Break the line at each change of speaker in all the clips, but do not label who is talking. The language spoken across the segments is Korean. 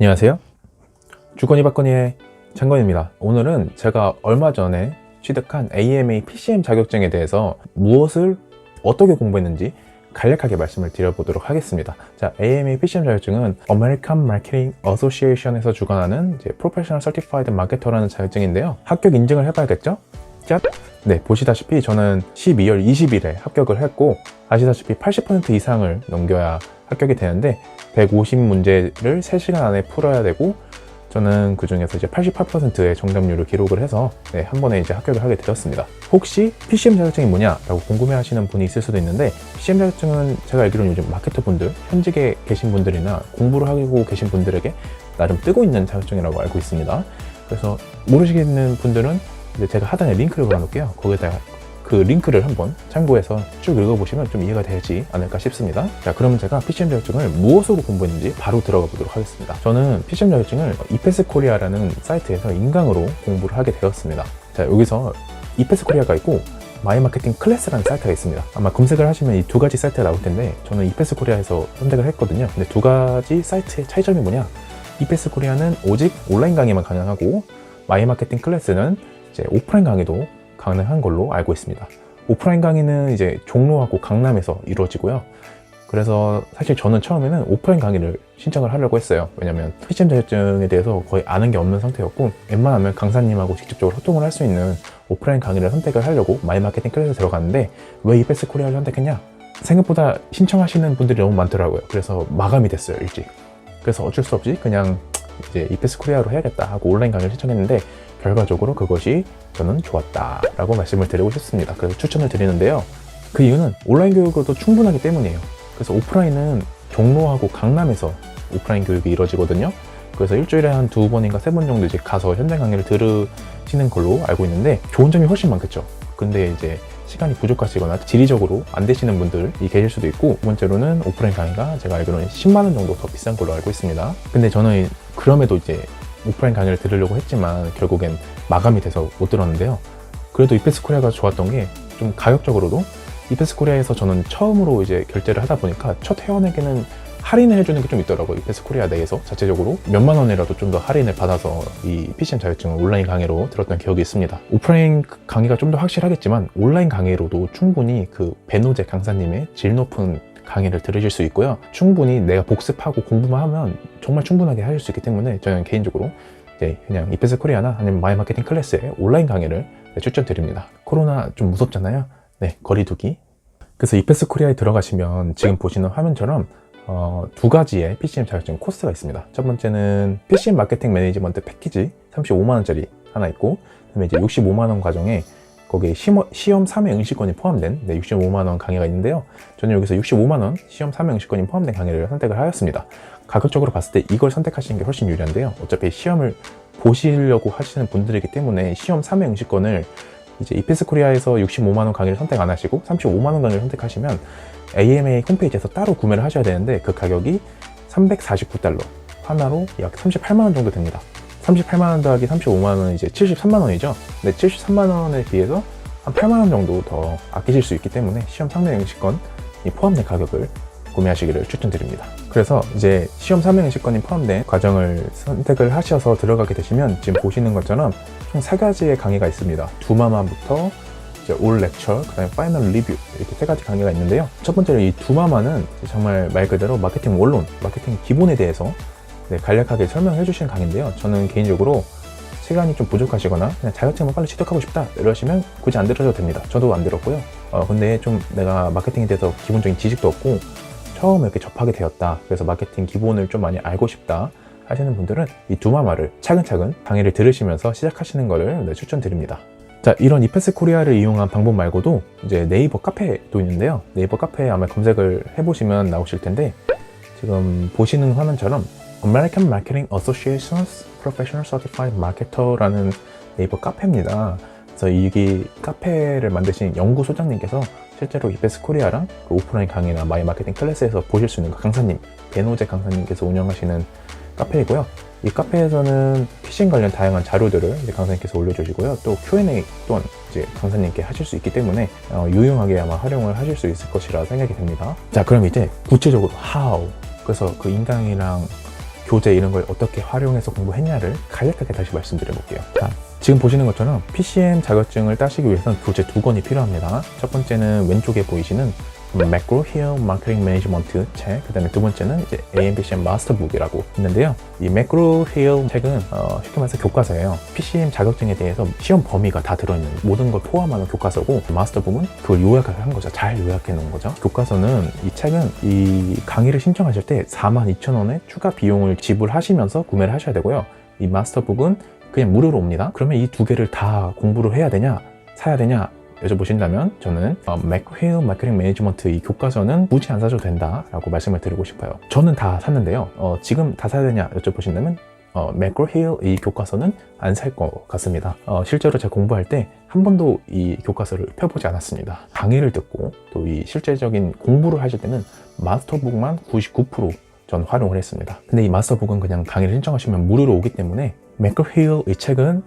안녕하세요. 주거니 받거니의 장건입니다. 오늘은 제가 얼마 전에 취득한 AMA PCM 자격증에 대해서 무엇을 어떻게 공부했는지 간략하게 말씀을 드려보도록 하겠습니다. 자, AMA PCM 자격증은 American Marketing Association에서 주관하는 Professional Certified Marketer라는 자격증인데요. 합격 인증을 해봐야겠죠? 짠! 네, 보시다시피 저는 12월 20일에 합격을 했고 아시다시피 80% 이상을 넘겨야 합격이 되는데 150문제를 3시간 안에 풀어야 되고 저는 그 중에서 이제 88%의 정답률을 기록을 해서 네, 한 번에 이제 합격을 하게 되었습니다. 혹시 PCM 자격증이 뭐냐라고 궁금해 하시는 분이 있을 수도 있는데 PCM 자격증은 제가 알기로는 요즘 마케터 분들, 현직에 계신 분들이나 공부를 하고 계신 분들에게 나름 뜨고 있는 자격증이라고 알고 있습니다. 그래서 모르시겠는 분들은 제가 하단에 링크를 걸어놓을게요. 거기에다가 그 링크를 한번 참고해서 쭉 읽어보시면 좀 이해가 되지 않을까 싶습니다. 자, 그러면 제가 PCM 자격증을 무엇으로 공부했는지 바로 들어가 보도록 하겠습니다. 저는 PCM 자격증을 이페스 코리아라는 사이트에서 인강으로 공부를 하게 되었습니다. 자, 여기서 이페스 코리아가 있고 마이 마케팅 클래스라는 사이트가 있습니다. 아마 검색을 하시면 이 두 가지 사이트가 나올 텐데 저는 이페스 코리아에서 선택을 했거든요. 근데 두 가지 사이트의 차이점이 뭐냐? 이페스 코리아는 오직 온라인 강의만 가능하고 마이 마케팅 클래스는 이제 오프라인 강의도 가능한 걸로 알고 있습니다. 오프라인 강의는 이제 종로하고 강남에서 이루어지고요. 그래서 사실 저는 처음에는 오프라인 강의를 신청을 하려고 했어요. 왜냐면 PCM 자격증에 대해서 거의 아는 게 없는 상태였고 웬만하면 강사님하고 직접적으로 소통을 할 수 있는 오프라인 강의를 선택을 하려고 마이 마케팅 클래스에 들어갔는데 왜 이페스 코리아를 선택했냐? 생각보다 신청하시는 분들이 너무 많더라고요. 그래서 마감이 됐어요, 일찍. 그래서 어쩔 수 없이 그냥 이제 이페스 코리아로 해야겠다 하고 온라인 강의를 신청했는데 결과적으로 그것이 저는 좋았다라고 말씀을 드리고 싶습니다. 그래서 추천을 드리는데요. 그 이유는 온라인 교육으로도 충분하기 때문이에요. 그래서 오프라인은 종로하고 강남에서 오프라인 교육이 이루어지거든요. 그래서 일주일에 한 두 번인가 세 번 정도 이제 가서 현장 강의를 들으시는 걸로 알고 있는데 좋은 점이 훨씬 많겠죠. 근데 이제 시간이 부족하시거나 지리적으로 안 되시는 분들이 계실 수도 있고 두 번째로는 오프라인 강의가 제가 알기로는 10만 원 정도 더 비싼 걸로 알고 있습니다. 근데 저는 그럼에도 이제 오프라인 강의를 들으려고 했지만 결국엔 마감이 돼서 못 들었는데요. 그래도 이페스 코리아가 좋았던 게 좀 가격적으로도 이페스 코리아에서 저는 처음으로 이제 결제를 하다 보니까 첫 회원에게는 할인을 해주는 게 좀 있더라고요. 이페스 코리아 내에서 자체적으로 몇만 원이라도 좀 더 할인을 받아서 이 PCM 자격증을 온라인 강의로 들었던 기억이 있습니다. 오프라인 강의가 좀 더 확실하겠지만 온라인 강의로도 충분히 그 배노제 강사님의 질 높은 강의를 들으실 수 있고요. 충분히 내가 복습하고 공부만 하면 정말 충분하게 하실 수 있기 때문에 저는 개인적으로 이제 그냥 이페스 코리아나 아니면 마이 마케팅 클래스의 온라인 강의를 네, 추천드립니다. 코로나 좀 무섭잖아요. 네, 거리두기. 그래서 이페스 코리아에 들어가시면 지금 보시는 화면처럼 어, 두 가지의 PCM 자격증 코스가 있습니다. 첫 번째는 PCM 마케팅 매니지먼트 패키지 35만원짜리 하나 있고, 그 다음에 이제 65만원 과정에 거기에 시험, 시험 3회 응시권이 포함된 네, 65만원 강의가 있는데요. 저는 여기서 65만원 시험 3회 응시권이 포함된 강의를 선택을 하였습니다. 가격적으로 봤을 때 이걸 선택하시는 게 훨씬 유리한데요. 어차피 시험을 보시려고 하시는 분들이기 때문에 시험 3회 응시권을 이제 이페스 코리아에서 65만원 강의를 선택 안 하시고 35만원 강의를 선택하시면 AMA 홈페이지에서 따로 구매를 하셔야 되는데 그 가격이 349달러 하나로 약 38만원 정도 됩니다. 38만원 더하기 35만원은 이제 73만원이죠. 근데 73만원에 비해서 한 8만원 정도 더 아끼실 수 있기 때문에 시험 상대 응시권이 포함된 가격을 구매하시기를 추천드립니다. 그래서 이제 시험 3회 응시권이 포함된 과정을 선택을 하셔서 들어가게 되시면 지금 보시는 것처럼 총 세 가지의 강의가 있습니다. 두마마부터 올 렉처, 그 다음에 파이널 리뷰 이렇게 세 가지 강의가 있는데요. 첫 번째로 이 두마마는 정말 말 그대로 마케팅 원론, 마케팅 기본에 대해서 네, 간략하게 설명해 주시는 강의인데요. 저는 개인적으로 시간이 좀 부족하시거나 그냥 자격증만 빨리 취득하고 싶다 이러시면 굳이 안 들으셔도 됩니다. 저도 안 들었고요. 어, 근데 좀 내가 마케팅에 대해서 기본적인 지식도 없고 처음 이렇게 접하게 되었다. 그래서 마케팅 기본을 좀 많이 알고 싶다. 하시는 분들은 이 두마마를 차근차근 강의를 들으시면서 시작하시는 것을 네, 추천드립니다. 자, 이런 이페스 코리아를 이용한 방법 말고도 이제 네이버 카페도 있는데요. 네이버 카페에 아마 검색을 해보시면 나오실 텐데 지금 보시는 화면처럼 American Marketing Association's Professional Certified Marketer라는 네이버 카페입니다. 그래서 이게 카페를 만드신 연구소장님께서 실제로 이페스 코리아랑 그 오프라인 강의나 마이 마케팅 클래스에서 보실 수 있는 그 강사님, 베노제 강사님께서 운영하시는 카페이고요. 이 카페에서는 피싱 관련 다양한 자료들을 강사님께서 올려주시고요. 또 Q&A 또한 이제 강사님께 하실 수 있기 때문에 어, 유용하게 아마 활용을 하실 수 있을 것이라 생각이 됩니다. 자, 그럼 이제 구체적으로 how 그래서 그 인강이랑 교재 이런 걸 어떻게 활용해서 공부했냐를 간략하게 다시 말씀드려 볼게요. 자, 지금 보시는 것처럼 PCM 자격증을 따시기 위해서는 교재 두 권이 필요합니다. 첫 번째는 왼쪽에 보이시는 매크로 히어 마케팅 매니지먼트 책, 그 다음에 두 번째는 이제 AMPCM 마스터북이라고 있는데요. 이 매크로 히어 책은 어, 쉽게 말해서 교과서예요. PCM 자격증에 대해서 시험 범위가 다 들어있는 모든 걸 포함하는 교과서고 마스터북은 그걸 요약을 한 거죠. 잘 요약해 놓은 거죠. 교과서는 이 책은 이 강의를 신청하실 때 42,000원의 추가 비용을 지불하시면서 구매를 하셔야 되고요. 이 마스터북은 그냥 무료로 옵니다. 그러면 이 두 개를 다 공부를 해야 되냐, 사야 되냐 여쭤보신다면 저는 어, 맥회어 마케팅 매니지먼트 이 교과서는 굳이 안 사셔도 된다라고 말씀을 드리고 싶어요. 저는 다 샀는데요. 어, 지금 다 사야 되냐 여쭤보신다면 어, 맥그힐 이 교과서는 안 살 것 같습니다. 어, 실제로 제가 공부할 때 한 번도 이 교과서를 펴보지 않았습니다. 강의를 듣고 또 이 실제적인 공부를 하실 때는 마스터북만 99%전 활용을 했습니다. 근데 이 마스터북은 그냥 강의를 신청하시면 무료로 오기 때문에 맥그힐 이 책은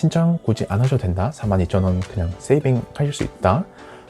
신청 굳이 안 하셔도 된다. 42,000원 그냥 세이빙 하실 수 있다.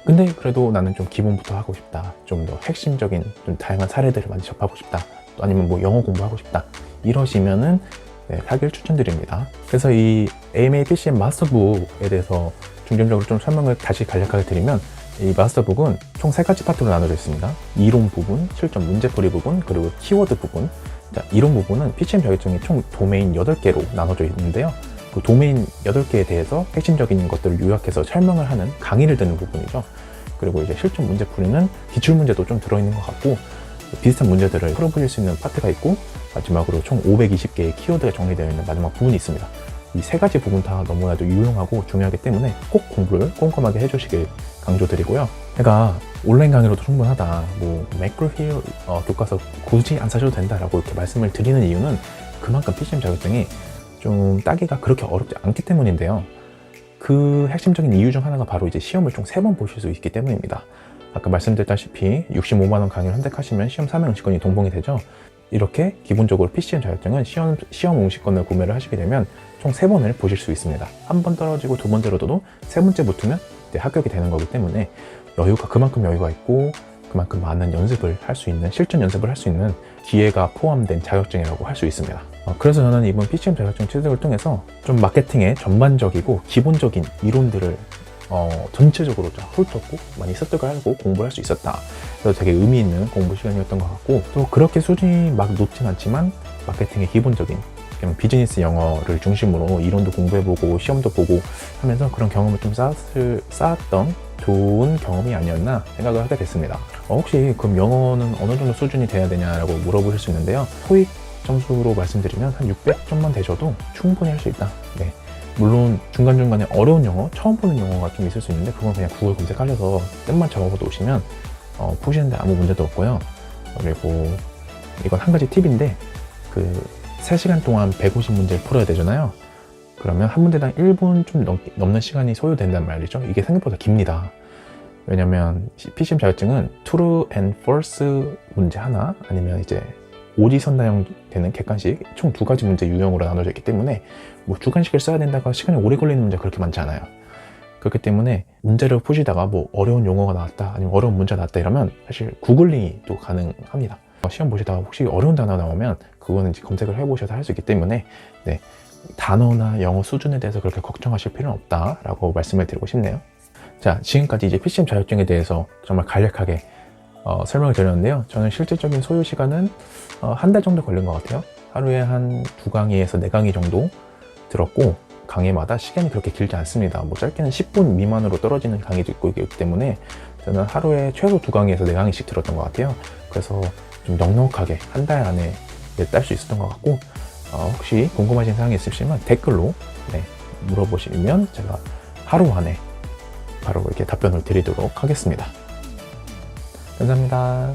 근데 그래도 나는 좀 기본부터 하고 싶다. 좀 더 핵심적인 좀 다양한 사례들을 많이 접하고 싶다. 또 아니면 뭐 영어 공부하고 싶다. 이러시면은 네, 사기를 추천드립니다. 그래서 이 AMA PCM 마스터북에 대해서 중점적으로 좀 설명을 다시 간략하게 드리면 이 마스터북은 총 세 가지 파트로 나눠져 있습니다. 이론 부분, 실전 문제풀이 부분, 그리고 키워드 부분. 자, 이론 부분은 PCM 자격증이 총 도메인 8개로 나눠져 있는데요. 그 도메인 8개에 대해서 핵심적인 것들을 요약해서 설명을 하는 강의를 듣는 부분이죠. 그리고 이제 실전 문제풀이는 기출 문제도 좀 들어있는 것 같고 비슷한 문제들을 풀어보실 수 있는 파트가 있고 마지막으로 총 520개의 키워드가 정리되어 있는 마지막 부분이 있습니다. 이 세 가지 부분 다 너무나도 유용하고 중요하기 때문에 꼭 공부를 꼼꼼하게 해주시길 강조드리고요. 제가 온라인 강의로도 충분하다, 뭐 매크로 힐 어, 교과서 굳이 안 사셔도 된다라고 이렇게 말씀을 드리는 이유는 그만큼 PCM 자격증이 좀 따기가 그렇게 어렵지 않기 때문인데요. 그 핵심적인 이유 중 하나가 바로 이제 시험을 총 세 번 보실 수 있기 때문입니다. 아까 말씀드렸다시피 65만원 강의를 선택하시면 시험 3회 응시권이 동봉이 되죠. 이렇게 기본적으로 PCM 자격증은 시험, 시험 응시권을 구매를 하시게 되면 총 세번을 보실 수 있습니다. 한 번 떨어지고 두 번 떨어져도 세 번째 붙으면 합격이 되는 거기 때문에 여유가 그만큼 여유가 있고 그만큼 많은 연습을 할 수 있는 실전 연습을 할 수 있는 기회가 포함된 자격증이라고 할 수 있습니다. 어, 그래서 저는 이번 PCM 자격증 취득을 통해서 좀 마케팅의 전반적이고 기본적인 이론들을 어, 전체적으로 좀 훑었고 많이 습득을 하고 공부할 수 있었다. 그래서 되게 의미 있는 공부 시간이었던 것 같고 또 그렇게 수준이 막 높진 않지만 마케팅의 기본적인 비즈니스 영어를 중심으로 이론도 공부해보고 시험도 보고 하면서 그런 경험을 좀 쌓았을, 쌓았던 좋은 경험이 아니었나 생각을 하게 됐습니다. 어, 혹시 그럼 영어는 어느 정도 수준이 돼야 되냐라고 물어보실 수 있는데요. 토익 점수로 말씀드리면 한 600점만 되셔도 충분히 할 수 있다. 네. 물론 중간중간에 어려운 영어, 처음 보는 영어가 좀 있을 수 있는데 그건 그냥 구글 검색하셔서 뜻만 적어서 오시면 어, 푸시는데 아무 문제도 없고요. 그리고 이건 한 가지 팁인데 그 3시간 동안 150문제를 풀어야 되잖아요. 그러면 한 문제당 1분 좀 넘, 넘는 시간이 소요된단 말이죠. 이게 생각보다 깁니다. 왜냐면 PCM 자격증은 true and false 문제 하나 아니면 이제 오지선다형 되는 객관식 총 두 가지 문제 유형으로 나눠져 있기 때문에 뭐 주관식을 써야 된다가 시간이 오래 걸리는 문제 그렇게 많지 않아요. 그렇기 때문에 문제를 푸시다가 뭐 어려운 용어가 나왔다 아니면 어려운 문제가 나왔다 이러면 사실 구글링이 또 가능합니다. 시험 보시다가 혹시 어려운 단어 나오면 그거는 이제 검색을 해보셔서 할 수 있기 때문에 네, 단어나 영어 수준에 대해서 그렇게 걱정하실 필요는 없다라고 말씀을 드리고 싶네요. 자, 지금까지 이제 PCM 자격증에 대해서 정말 간략하게 어, 설명을 드렸는데요. 저는 실질적인 소요 시간은 어, 한달 정도 걸린 것 같아요. 하루에 한 두 강의에서 네 강의 정도 들었고 강의마다 시간이 그렇게 길지 않습니다. 뭐 짧게는 10분 미만으로 떨어지는 강의도 있고 있기 때문에 저는 하루에 최소 두 강의에서 네 강의씩 들었던 것 같아요. 그래서 좀 넉넉하게 한 달 안에 딸 수 있었던 것 같고 어, 혹시 궁금하신 사항이 있으시면 댓글로 네, 물어보시면 제가 하루 안에 바로 이렇게 답변을 드리도록 하겠습니다. 감사합니다.